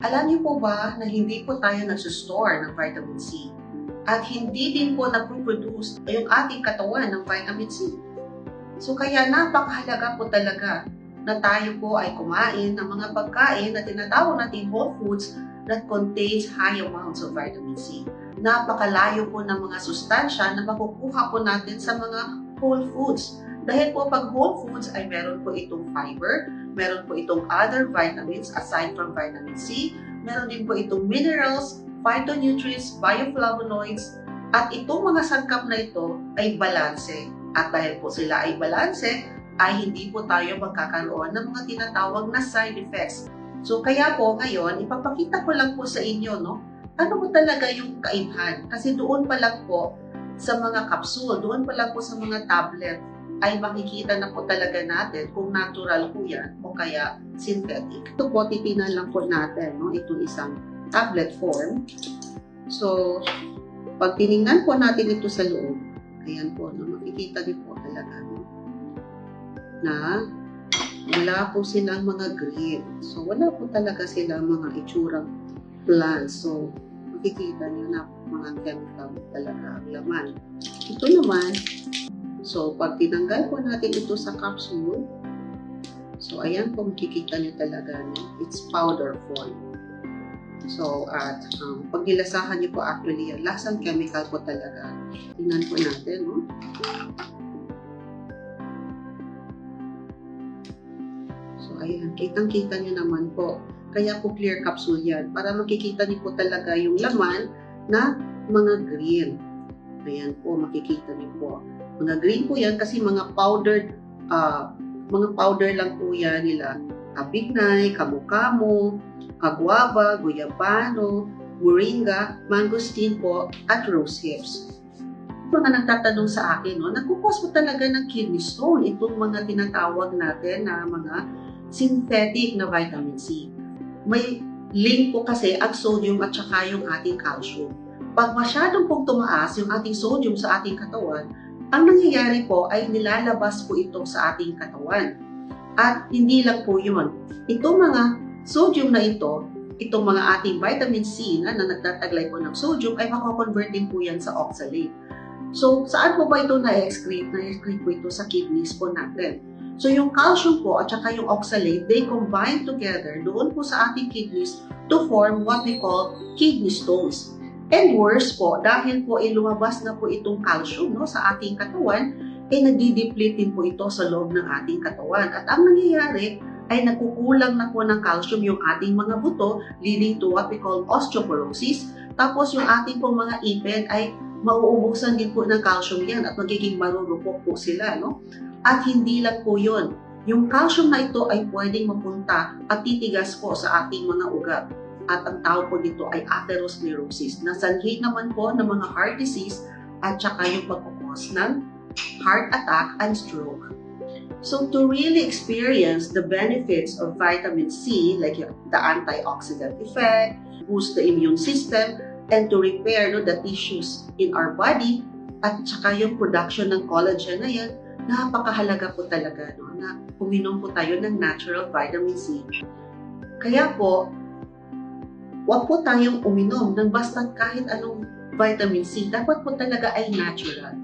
Alam niyo po ba na hindi po tayo nagsusstore ng vitamin C? At hindi din po nagpo-produce yung ating katawan ng vitamin C. So kaya napakahalaga po talaga na tayo po ay kumain ng mga pagkain na tinatawag natin whole foods that contains high amounts of vitamin C. Napakalayo po ng mga sustansya na makukuha po natin sa mga whole foods. Dahil po pag whole foods ay meron po itong fiber, meron po itong other vitamins aside from vitamin C, meron din po itong minerals, phytonutrients, bioflavonoids, at itong mga sangkap na ito ay balanse. At dahil po sila ay balanse, ay hindi po tayo magkakaroon ng mga tinatawag na side effects. So kaya po ngayon, ipapakita ko lang po sa inyo, no? Ano po talaga yung kaibahan? Kasi doon pa lang po sa mga capsule, doon pa lang po sa mga tablet, ay makikita na po talaga natin kung natural po yan o kaya synthetic. Ito po, titinan lang po natin, no? Itong isang tablet form. So, pag tiningnan po natin ito sa loob, ayan po, no? makikita niyo po talaga, no? na wala po silang mga green. So, wala po talaga silang mga itsurang plants. So, makikita niyo na mga chemical talaga ang laman. Ito naman, so pag tinanggal po natin ito sa capsule, so ayan po makikita niyo talaga, no? it's powder form. So, at um, pag nilasahan niyo po actually, yan, lasang chemical po talaga. Tingnan po natin, no? So, ayan, kitang-kita niyo naman po. Kaya po clear capsule yan. Para makikita niyo po talaga yung laman na mga green. Ayan po, makikita niyo po. Mga green po yan kasi mga powdered, ah, mga powder lang po yan nila. Kapignay, kamukamo, kagwaba, guyabano, moringa, mangosteen po, at rose hips. Mga nagtatanong sa akin, no, nagkukos po talaga ng kidney stone itong mga tinatawag natin na mga synthetic na vitamin C. May link po kasi ang sodium at saka yung ating calcium. Pag masyadong pong tumaas yung ating sodium sa ating katawan, ang nangyayari po ay nilalabas po ito sa ating katawan. At hindi lang po yun. Itong mga sodium na ito, itong mga ating vitamin C na, na nagtataglay po ng sodium ay mako-convert din po yan sa oxalate. So, saan po ba ito na-excrete? Na-excrete po ito sa kidneys po natin. So, yung calcium po at saka yung oxalate, they combine together doon po sa ating kidneys to form what we call kidney stones. And worse po, dahil po ilumabas na po itong calcium no, sa ating katawan, eh nagdi-deplete din po ito sa loob ng ating katawan. At ang nangyayari ay nagkukulang na po ng calcium yung ating mga buto, leading to what we call osteoporosis. Tapos yung ating pong mga ipin ay mauubusan din po ng calcium yan at magiging marurupok po sila. No? At hindi lang po yun. Yung calcium na ito ay pwedeng mapunta at titigas po sa ating mga ugat. At ang tawag po dito ay atherosclerosis na sanhi naman po ng mga heart disease at saka yung pagkukos ng heart attack and stroke. So to really experience the benefits of vitamin C, like the antioxidant effect, boost the immune system, and to repair no, the tissues in our body, at saka yung production ng collagen na yan, napakahalaga po talaga no, na uminom po tayo ng natural vitamin C. Kaya po, wag po tayong uminom ng basta kahit anong vitamin C. Dapat po talaga ay natural.